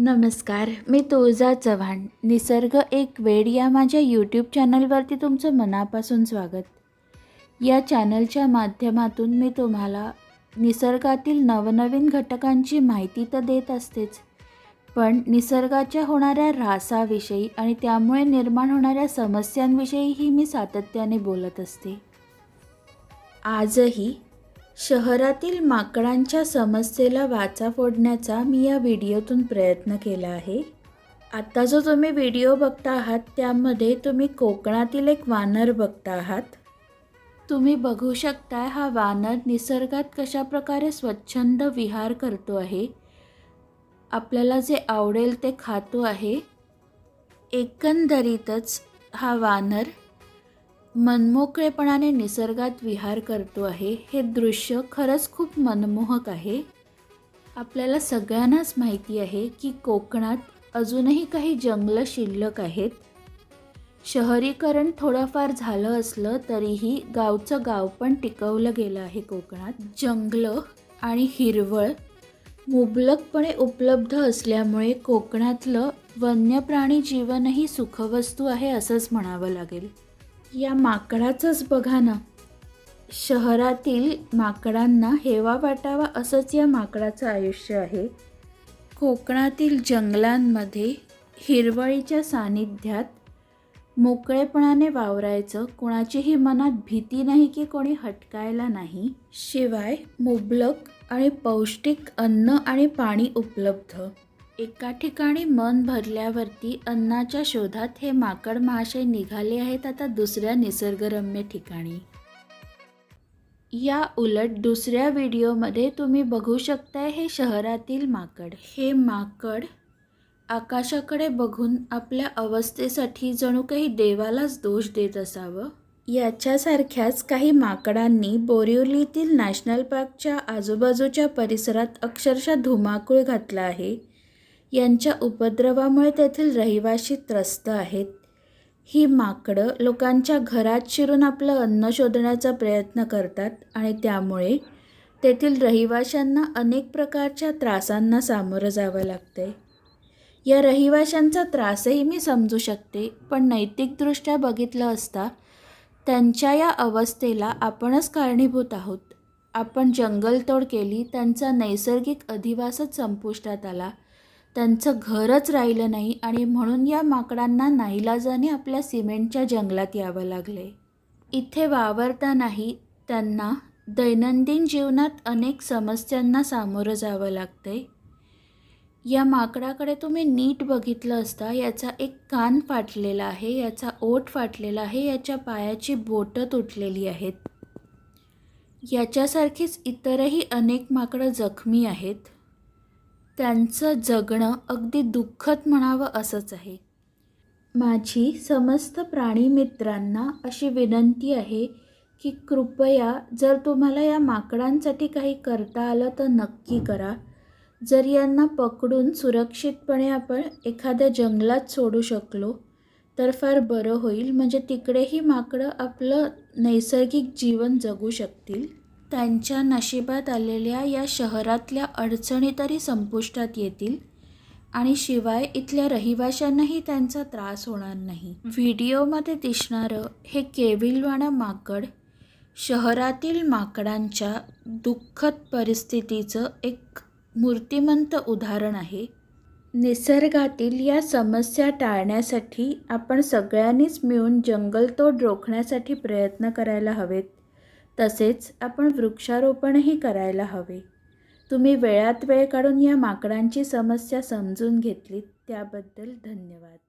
नमस्कार मी तुळजा चव्हाण. निसर्ग एक वेड या माझ्या यूट्यूब चॅनलवरती तुमचं मनापासून स्वागत. या चॅनलच्या माध्यमातून मी तुम्हाला निसर्गातील नवनवीन घटकांची माहिती तर देत असतेच पण निसर्गाच्या होणाऱ्या ऱ्हासाविषयी आणि त्यामुळे निर्माण होणाऱ्या समस्यांविषयीही मी सातत्याने बोलत असते. आजही शहरातील माकडांच्या समस्येला वाचा फोडण्याचा मी या व्हिडिओतून प्रयत्न केला आहे. आत्ता जो तुम्ही व्हिडिओ बघता आहात त्यामध्ये तुम्ही कोकणातील एक वानर बघता आहात. तुम्ही बघू शकताय हा वानर निसर्गात कशा प्रकारे स्वच्छंद विहार करतो आहे. आपल्याला जे आवडेल ते खातो आहे. एकंदरीतच हा वानर मनमोकळेपणाने निसर्गात विहार करतो आहे हे दृश्य खरंच खूप मनमोहक आहे. आपल्याला सगळ्यांनाच माहिती आहे की कोकणात अजूनही काही जंगलं शिल्लक आहेत. शहरीकरण थोडंफार झालं असलं तरीही गावचं गाव पण टिकवलं गेलं आहे कोकणात. जंगलं आणि हिरवळ मुबलकपणे उपलब्ध असल्यामुळे कोकणातलं वन्यप्राणी जीवनही सुखवस्तू आहे असंच म्हणावं लागेल. या माकडाचंच बघा ना. शहरातील माकडांना हेवा वाटावा असंच या माकडाचं आयुष्य आहे. कोकणातील जंगलांमध्ये हिरवळीच्या सानिध्यात मोकळेपणाने वावरायचं कोणाचीही मनात भीती नाही की कोणी हटकायला नाही. शिवाय मुबलक आणि पौष्टिक अन्न आणि पाणी उपलब्ध. एका ठिकाणी मन भरल्यावरती अन्नाच्या शोधात हे माकड महाशय निघाले आहेत आता दुसऱ्या निसर्गरम्य ठिकाणी. या उलट दुसऱ्या व्हिडिओमध्ये तुम्ही बघू शकताय हे शहरातील माकड. हे माकड आकाशाकडे बघून आपल्या अवस्थेसाठी जणू काही देवालाच दोष देत असावं? याच्यासारख्याच काही माकडांनी बोरिवलीतील नॅशनल पार्कच्या आजूबाजूच्या परिसरात अक्षरशः धुमाकूळ घातला आहे. यांच्या उपद्रवामुळे तेथील रहिवाशी त्रस्त आहेत. ही माकडं लोकांच्या घरात शिरून आपलं अन्न शोधण्याचा प्रयत्न करतात आणि त्यामुळे तेथील रहिवाशांना अनेक प्रकारच्या त्रासांना सामोरं जावं लागतंय. या रहिवाशांचा त्रासही मी समजू शकते पण नैतिकदृष्ट्या बघितलं असता त्यांच्या या अवस्थेला आपणच कारणीभूत आहोत. आपण जंगलतोड केली त्यांचा नैसर्गिक अधिवासच संपुष्टात आला. त्यांचं घरच राहिलं नाही आणि म्हणून या माकडांना नाईलाजाने आपल्या सिमेंटच्या जंगलात यावं लागले. इथे वावरतानाही त्यांना दैनंदिन जीवनात अनेक समस्यांना सामोरं जावं लागतंय या माकडाकडे तुम्ही नीट बघितलं असता याचा एक कान फाटलेला आहे याचा ओठ फाटलेला आहे याच्या पायाची बोटं तुटलेली आहेत. याच्यासारखीच इतरही अनेक माकडं जखमी आहेत. त्यांचं जगणं अगदी दुःखद म्हणावं असंच आहे. माझी समस्त प्राणीमित्रांना अशी विनंती आहे की कृपया जर तुम्हाला या माकडांसाठी काही करता आलं तर नक्की करा. जर यांना पकडून सुरक्षितपणे आपण एखाद्या जंगलात सोडू शकलो तर फार बरं होईल. म्हणजे तिकडेही माकडं आपलं नैसर्गिक जीवन जगू शकतील. त्यांच्या नशिबात आलेल्या या शहरातल्या अडचणी तरी संपुष्टात येतील आणि शिवाय इथल्या रहिवाशांनाही त्यांचा त्रास होणार नाही. व्हिडिओमध्ये दिसणारं हे केविलवाणं माकड शहरातील माकडांच्या दुःखद परिस्थितीचं एक मूर्तिमंत उदाहरण आहे. निसर्गातील या समस्या टाळण्यासाठी आपण सगळ्यांनीच मिळून जंगलतोड रोखण्यासाठी प्रयत्न करायला हवेत. तसेच आपण वृक्षारोपणही करायला हवे. तुम्ही वेळात वेळ काढून या माकडांची समस्या समजून घेतलीत त्याबद्दल धन्यवाद.